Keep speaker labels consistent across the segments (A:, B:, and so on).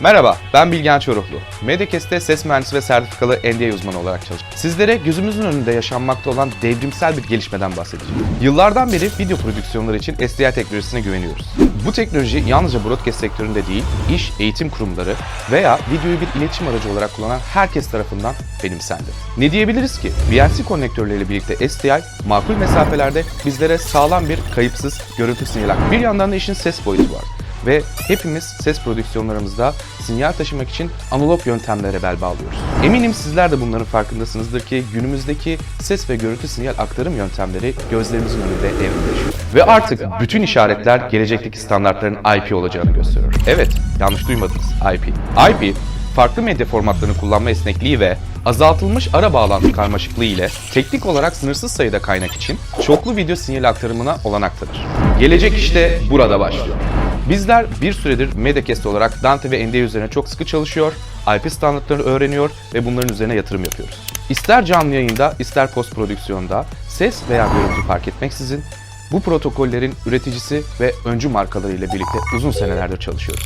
A: Merhaba, ben Bilgen Çoruhlu. Mediakest'te ses mühendisi ve sertifikalı NDA uzmanı olarak çalışıyorum. Sizlere gözümüzün önünde yaşanmakta olan devrimsel bir gelişmeden bahsedeceğim. Yıllardan beri video prodüksiyonları için SDI teknolojisine güveniyoruz. Bu teknoloji yalnızca broadcast sektöründe değil, iş, eğitim kurumları veya videoyu bir iletişim aracı olarak kullanan herkes tarafından benimsendi. Ne diyebiliriz ki? VNC konnektörleriyle birlikte SDI makul mesafelerde bizlere sağlam bir kayıpsız görüntü aktarıyor. Bir yandan da işin ses boyutu var ve hepimiz ses prodüksiyonlarımızda sinyal taşımak için analog yöntemlere bel bağlıyoruz. Eminim sizler de bunların farkındasınızdır ki günümüzdeki ses ve görüntü sinyal aktarım yöntemleri gözlerimizin önünde evrimleşiyor. Ve artık bütün işaretler gelecekteki standartların IP olacağını gösteriyor. Evet, yanlış duymadınız. IP. IP, farklı medya formatlarını kullanma esnekliği ve azaltılmış ara bağlantı karmaşıklığı ile teknik olarak sınırsız sayıda kaynak için çoklu video sinyali aktarımına olanak tanır. Gelecek işte burada başlıyor. Bizler bir süredir Mediacast olarak Dante ve NDA üzerine çok sıkı çalışıyor, IP standartlarını öğreniyor ve bunların üzerine yatırım yapıyoruz. İster canlı yayında, ister post prodüksiyonda ses veya görüntü fark etmeksizin bu protokollerin üreticisi ve öncü markalarıyla birlikte uzun senelerdir çalışıyoruz.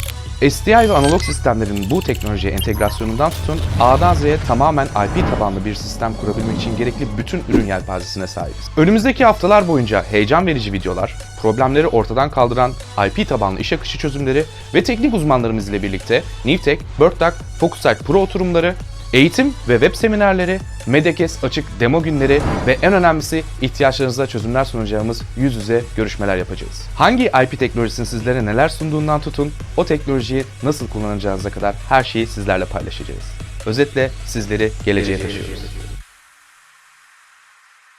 A: SDI ve analog sistemlerin bu teknolojiye entegrasyonundan tutun A'dan Z'ye tamamen IP tabanlı bir sistem kurabilmek için gerekli bütün ürün yelpazesine sahibiz. Önümüzdeki haftalar boyunca heyecan verici videolar, problemleri ortadan kaldıran IP tabanlı iş akışı çözümleri ve teknik uzmanlarımız ile birlikte Newtek, BirdDuck, Focusrite Pro oturumları, eğitim ve web seminerleri, Medekes açık demo günleri ve en önemlisi ihtiyaçlarınıza çözümler sunacağımız yüz yüze görüşmeler yapacağız. Hangi IP teknolojisinin sizlere neler sunduğundan tutun, o teknolojiyi nasıl kullanacağınıza kadar her şeyi sizlerle paylaşacağız. Özetle sizleri geleceğe taşıyoruz.